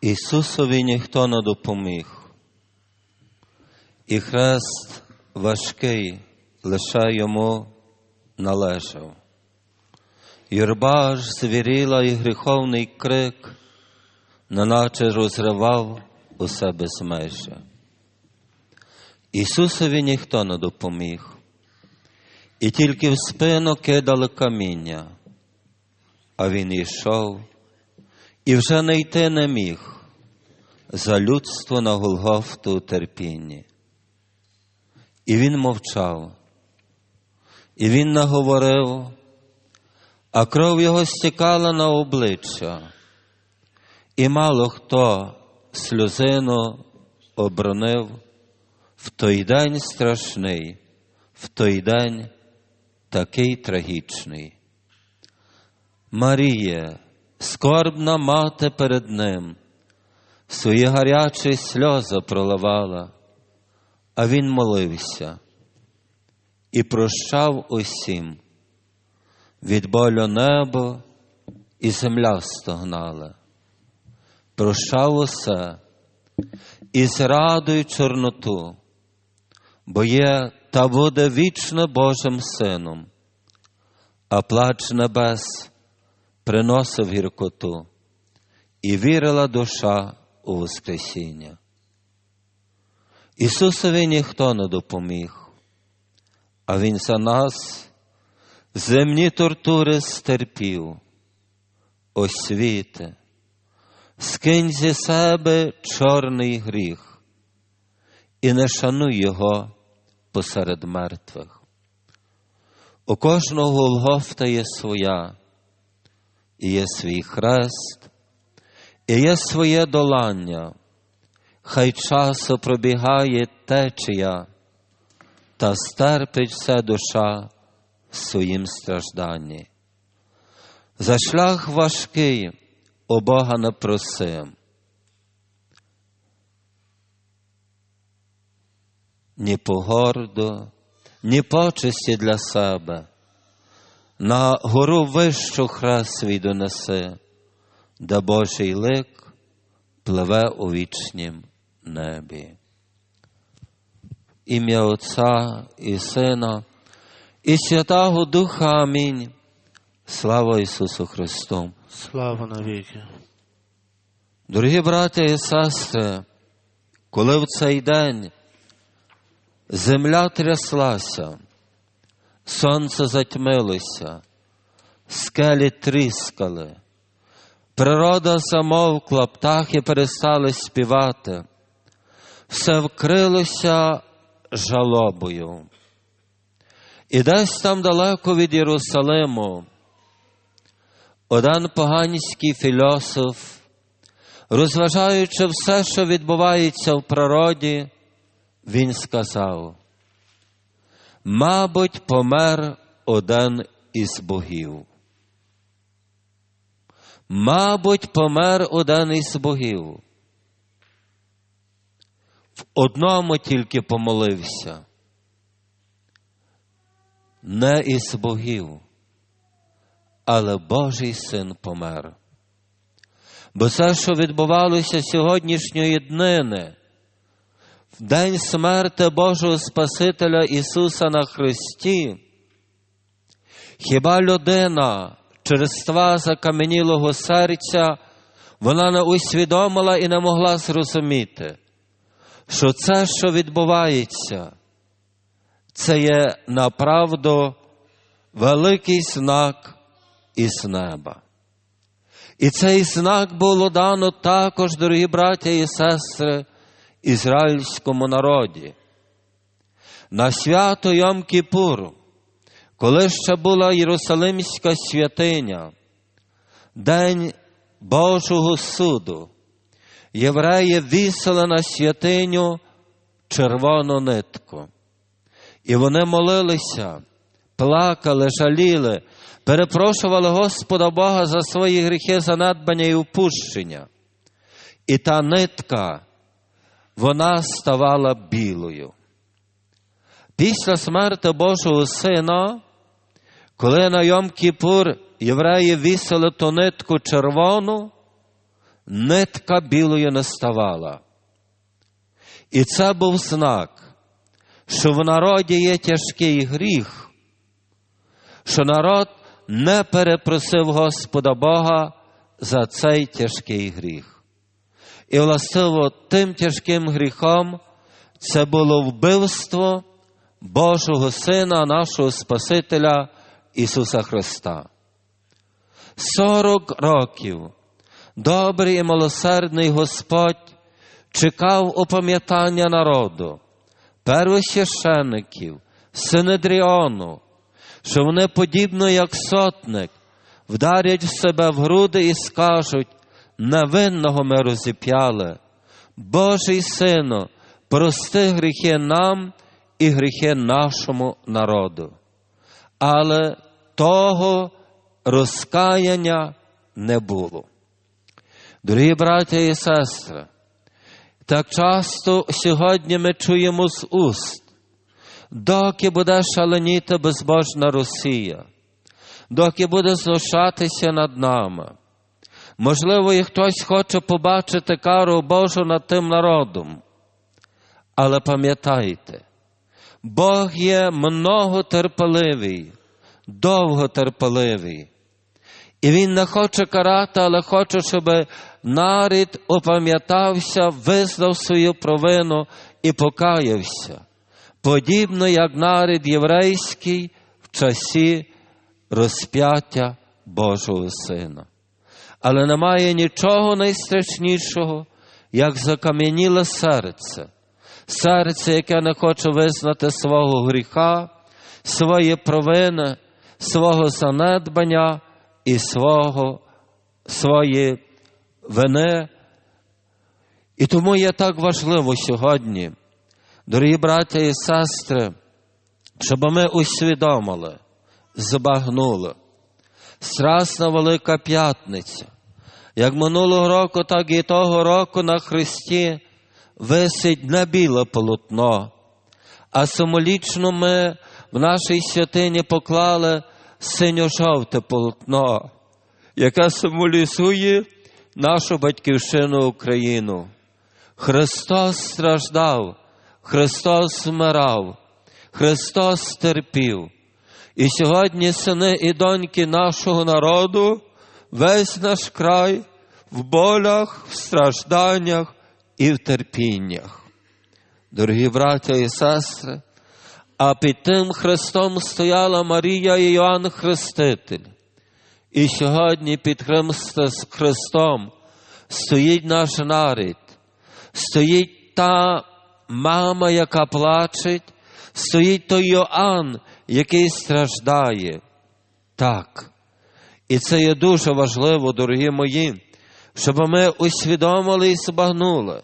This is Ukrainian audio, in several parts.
Ісусові ніхто не допоміг, і хрест важкий лише йому належав. Юрба ж звіріла і гріховний крик, неначе розривав у себе змежа. Ісусові ніхто не допоміг, і тільки в спину кидали каміння, а він йшов і вже не йти не міг за людство на Голгофту терпінні. І він мовчав, і він наговорив, а кров його стікала на обличчя, і мало хто сльозину обронив в той день страшний, в той день такий трагічний. Марія, скорбна мати перед ним, свої гарячі сльози проливала, а він молився і прощав усім. Від болю небо і земля стогнала, прощав усе і зрадуй чорноту, бо є та буде вічно Божим Сином, а плач небес приносив гіркоту, і вірила душа у Воскресіння. Ісусові ніхто не допоміг, а Він за нас земні тортури стерпів, освіти, скинь зі себе чорний гріх і не шануй його посеред мертвих. У кожного Голгофта є своя, і є свій хрест, і є своє долання, хай часу пробігає течія, та стерпить все душа в своїм стражданні. За шлях важкий у Бога не просим. Ні погорду, ні почесті для себе, на гору вищу хрест свій донеси, де Божий лик пливе у вічнім небі. Ім'я Отця і Сина, і Святого Духа Амінь. Слава Ісусу Христу! Слава навіки. Дорогі браття і сестри, коли в цей день земля тряслася, сонце затьмилося, скелі тріскали, природа замовкла, птахи перестали співати, все вкрилося жалобою. І десь там далеко від Єрусалиму один поганський філософ, розважаючи все, що відбувається в природі, він сказав, мабуть, помер один із богів. Мабуть, помер один із богів. В одному тільки помолився. Не із богів, але Божий син помер. Бо все, що відбувалося сьогоднішньої днини, день смерти Божого Спасителя Ісуса на Христі, хіба людина через ства закам'янілого серця вона не усвідомила і не могла зрозуміти, що це, що відбувається, це є направду великий знак із неба. І цей знак було дано також, дорогі браття і сестри, ізраїльському народі. На свято Йом Кіпуру, коли ще була Єрусалимська святиня, День Божого суду, євреї вісили на святиню червону нитку. І вони молилися, плакали, жаліли, перепрошували Господа Бога за свої гріхи, занедбання і упущення. І та нитка, вона ставала білою. Після смерти Божого Сина, коли на Йом Кіпур євреї вісили ту нитку червону, нитка білою не ставала. І це був знак, що в народі є тяжкий гріх, що народ не перепросив Господа Бога за цей тяжкий гріх. І властиво тим тяжким гріхом це було вбивство Божого Сина, нашого Спасителя Ісуса Христа. Сорок років добрий і милосердний Господь чекав опам'ятання народу, первосвящеників, Синедріону, що вони, подібно як сотник, вдарять в себе в груди і скажуть, невинного ми розіп'яли, Божий Сину, прости гріхи нам і гріхи нашому народу. Але того розкаяння не було. Дорогі браття і сестри, так часто сьогодні ми чуємо з уст, доки буде шаленіти безбожна Росія, доки буде знущатися над нами. Можливо, і хтось хоче побачити кару Божу над тим народом. Але пам'ятайте, Бог є многотерпеливий, довготерпеливий. І Він не хоче карати, але хоче, щоб нарід опам'ятався, визнав свою провину і покаявся, подібно як нарід єврейський в часі розп'яття Божого Сина. Але немає нічого найстрашнішого, як закам'яніле серце, серце, яке не хоче визнати свого гріха, своє провини, свого занедбання і свого, свої вини. І тому є так важливо сьогодні, дорогі браття і сестри, щоб ми усвідомили, збагнули. Страсна Велика П'ятниця. Як минулого року, так і того року на Христі висить не біле полотно, а символічно ми в нашій святині поклали синьо-жовте полотно, яке символізує нашу батьківщину Україну. Христос страждав, Христос вмирав, Христос терпів. І сьогодні сини і доньки нашого народу, весь наш край в болях, в стражданнях і в терпіннях. Дорогі браття і сестри, а під тим Христом стояла Марія і Йоанн Хреститель. І сьогодні під Христом стоїть наш нарід, стоїть та мама, яка плаче, стоїть той Йоанн, який страждає. Так. І це є дуже важливо, дорогі мої, щоб ми усвідомили і збагнули.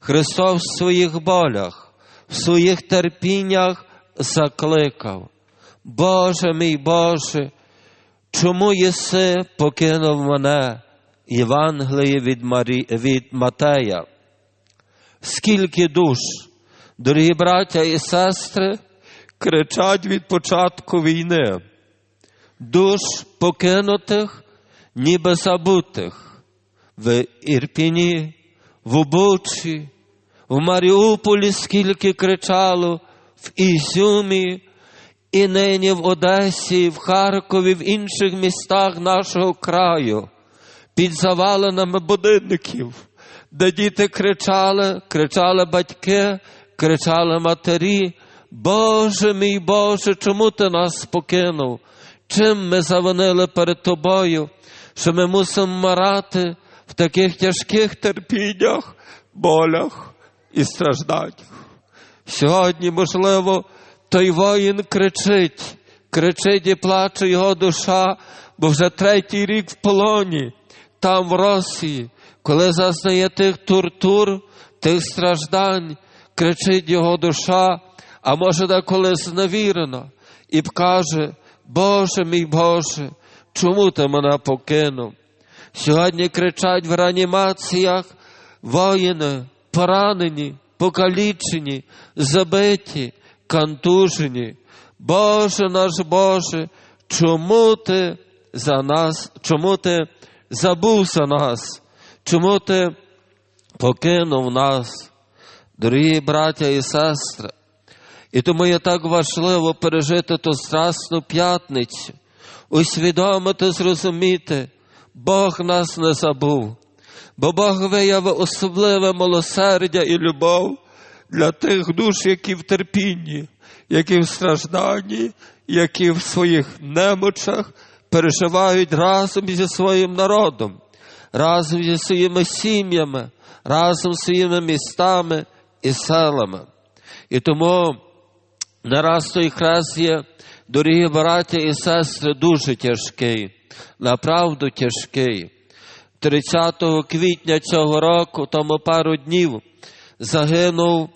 Христос в своїх болях, в своїх терпіннях закликав. Боже мій Боже, чому єси покинув мене Євангеліє від, Марі... від Матея? Скільки душ, дорогі браття і сестри, кричать від початку війни, душ покинутих, ніби забутих в Ірпіні, в Обучі, в Маріуполі, скільки кричало, в Ізюмі, і нині в Одесі, в Харкові, в інших містах нашого краю, під заваленими будинків, де діти кричали, кричали батьки, кричали матері. Боже мій Боже, чому ти нас покинув? Чим ми завинили перед Тобою, що ми мусимо марати в таких тяжких терпіннях, болях і стражданнях? Сьогодні, можливо, той воїн кричить, кричить і плаче його душа, бо вже третій рік в полоні, там в Росії, коли зазнає тих тортур, тих страждань, кричить його душа а може деколи зневірено, і каже, Боже мій Боже, чому ти мене покинув? Сьогодні кричать в реанімаціях воїни, поранені, покалічені, забиті, кантужені. Боже наш Боже, чому ти за нас, чому ти забув за нас? Чому ти покинув нас, дорогі браття і сестри? І тому є так важливо пережити ту страсну п'ятницю, усвідомити, зрозуміти, Бог нас не забув, бо Бог виявив особливе милосердя і любов для тих душ, які в терпінні, які в стражданні, які в своїх немочах переживають разом зі своїм народом, разом зі своїми сім'ями, разом зі своїми містами і селами. І тому нараз той хрест є, дорогі браття і сестри, дуже тяжкий, направду тяжкий. 30 квітня цього року, тому пару днів, загинув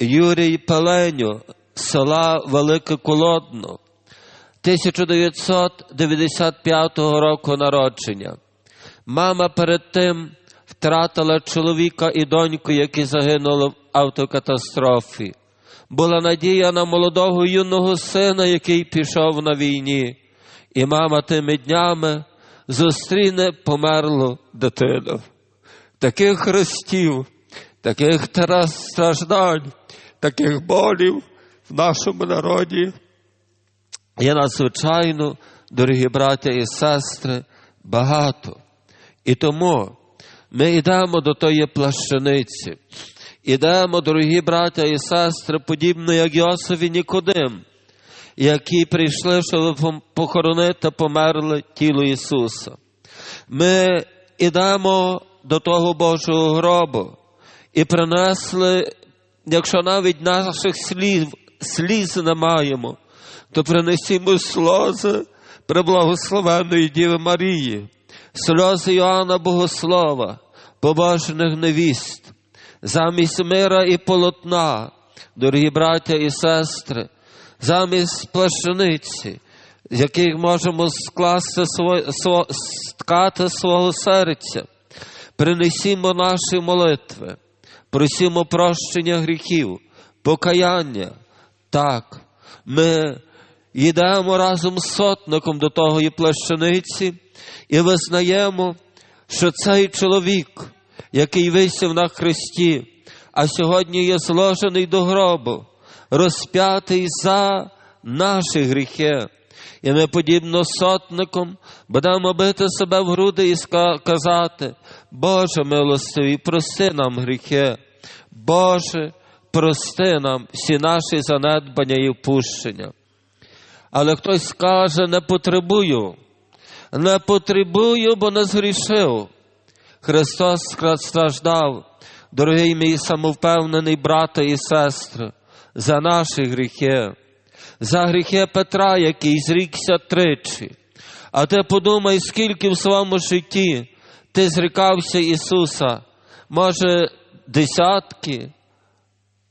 Юрій Пеленю з села Велике Колодно 1995 року народження. Мама перед тим втратила чоловіка і доньку, які загинули в автокатастрофі. Була надія на молодого юного сина, який пішов на війні, і мама тими днями зустріне померлу дитину. Таких хрестів, таких страждань, таких болів в нашому народі є надзвичайно, дорогі браття і сестри, багато. І тому ми йдемо до тої плащаниці, ідемо, дорогі браття і сестри, подібно як Йосиф і Нікодим, які прийшли, щоб похоронити померле тіло Ісуса. Ми йдемо до того Божого гробу і принесли, якщо навіть наших слів, сліз не маємо, то принесімо сльози преблагословенної Діви Марії, сльози Йоанна Богослова, побожених невіст, замість мира і полотна, дорогі браття і сестри, замість плащаниці, з яких можемо скласти сткати свого серця, принесімо наші молитви, просімо прощення гріхів, покаяння. Так, ми йдемо разом з сотником до того плащаниці і визнаємо, що цей чоловік, який висів на хресті, а сьогодні є зложений до гробу, розп'ятий за наші гріхи. І ми, подібно сотником, будемо бити себе в груди і казати, Боже милостивий, прости нам гріхи, Боже, прости нам всі наші занедбання і впущення. Але хтось скаже, не потребую, не потребую, бо не згрішив. Христос страждав, дорогий мій самовпевнений брате і сестри, за наші гріхи, за гріхи Петра, який зрікся тричі. А ти подумай, скільки в своєму житті ти зрікався Ісуса, може, десятки,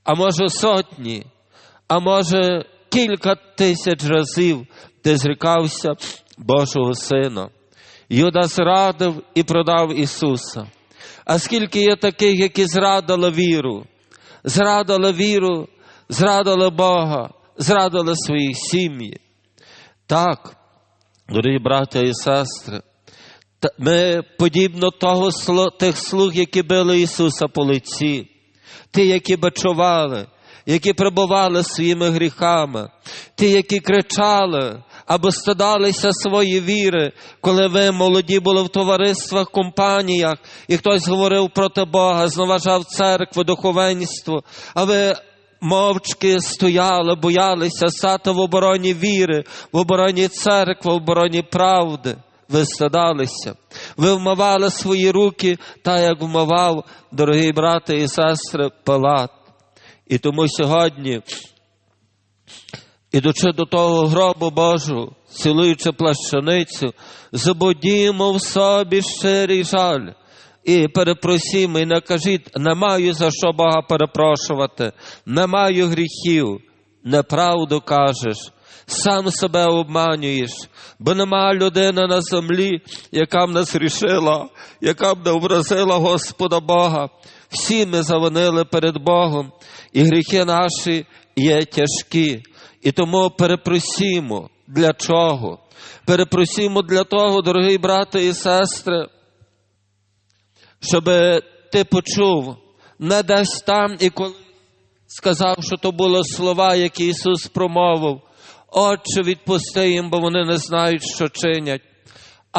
а може сотні, а може кілька тисяч разів ти зрікався Божого Сина. Юда зрадив і продав Ісуса. А скільки є таких, які зрадили віру, зрадили віру, зрадили Бога, зрадили свої сім'ї. Так, дорогі браття і сестри, ми подібно того, тих слуг, які били Ісуса по лиці, ті, які бачували, які прибували своїми гріхами, ті, які кричали або стидалися свої віри, коли ви молоді були в товариствах, компаніях, і хтось говорив проти Бога, зневажав церкву, духовенство, а ви. Мовчки стояли, боялися стати в обороні віри, в обороні церкви, в обороні правди. Ви стидалися, ви вмивали свої руки, так як вмивав, дорогі брати і сестри, Пилат. І тому сьогодні, ідучи до того гробу Божу, цілуючи плащаницю, забудімо в собі щирий жаль. І перепросімо, і не кажіть, не маю за що Бога перепрошувати, не маю гріхів, неправду кажеш, сам себе обманюєш, бо нема людини на землі, яка б не зрішила, яка б не образила Господа Бога. Всі ми завинили перед Богом, і гріхи наші є тяжкі. І тому перепросімо для чого? Перепросімо для того, дорогі брати і сестри, щоб ти почув не десь там і коли сказав, що то були слова, які Ісус промовив. Отче, відпусти їм, бо вони не знають, що чинять.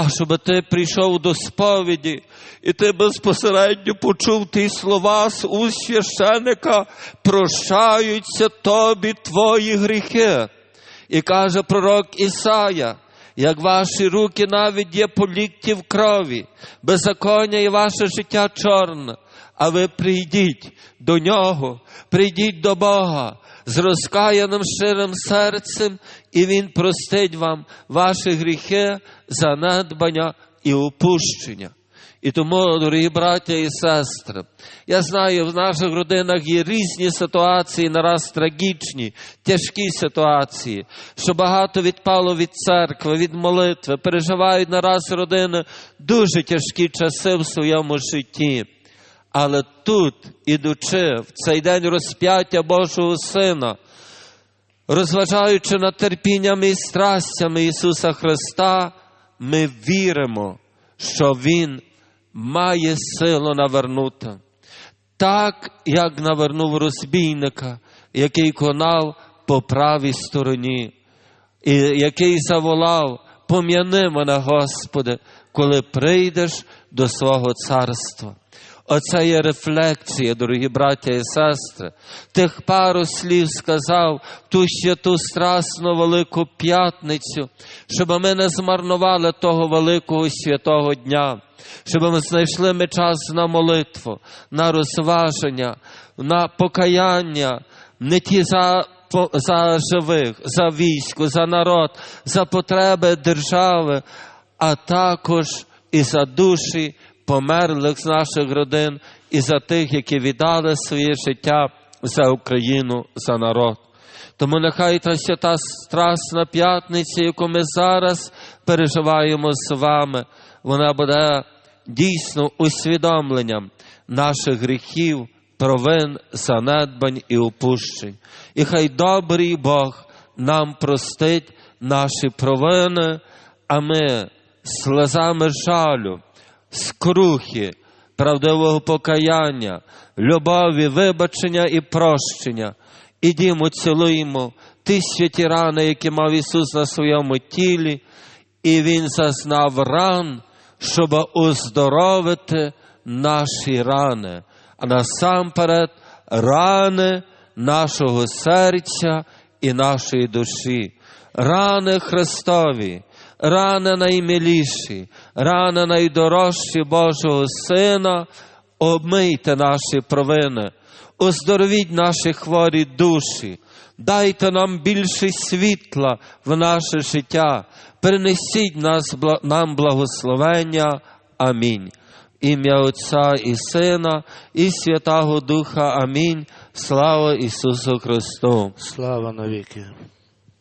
А щоб ти прийшов до сповіді, і ти безпосередньо почув ті слова з уст священика, прощаються тобі твої гріхи. І каже пророк Ісая, як ваші руки навіть є по лікті в крові, беззаконня і ваше життя чорне, а ви прийдіть до нього, прийдіть до Бога з розкаяним щирим серцем, і Він простить вам ваші гріхи, занедбання і опущення. І тому, дорогі браття і сестри, я знаю, в наших родинах є різні ситуації, нараз трагічні, тяжкі ситуації, що багато відпало від церкви, від молитви, переживають нараз родини дуже тяжкі часи в своєму житті. Але тут, ідучи в цей день розп'яття Божого Сина, розважаючи над терпіннями і страстями Ісуса Христа, ми віримо, що Він має силу навернути. Так, як навернув розбійника, який конав по правій стороні, і який заволав, пом'яни мене, Господи, коли прийдеш до свого царства. Оце є рефлексія, дорогі браття і сестри. Тих пару слів сказав ту святу страсну велику п'ятницю, щоб ми не змарнували того великого святого дня, щоб ми знайшли ми час на молитву, на розваження, на покаяння, не ті за, за живих, за військо, за народ, за потреби держави, а також і за душі померлих з наших родин, і за тих, які віддали своє життя за Україну, за народ. Тому нехай та свята страсна п'ятниця, яку ми зараз переживаємо з вами, вона буде дійсно усвідомленням наших гріхів, провин, занедбань і упущень. І хай добрий Бог нам простить наші провини, а ми слезами жалю, скрухи, правдивого покаяння, любові, вибачення і прощення. Ідімо, цілуємо ті святі рани, які мав Ісус на своєму тілі, і Він зазнав ран, щоб оздоровити наші рани, а насамперед рани нашого серця і нашої душі, рани Христові, рани наймиліші, рани найдорожчі Божого Сина, обмийте наші провини, оздоровіть наші хворі душі, дайте нам більше світла в наше життя, принесіть нас, нам благословення. Амінь. Ім'я Отця і Сина, і Святого Духа. Амінь. Слава Ісусу Христу! Слава навіки.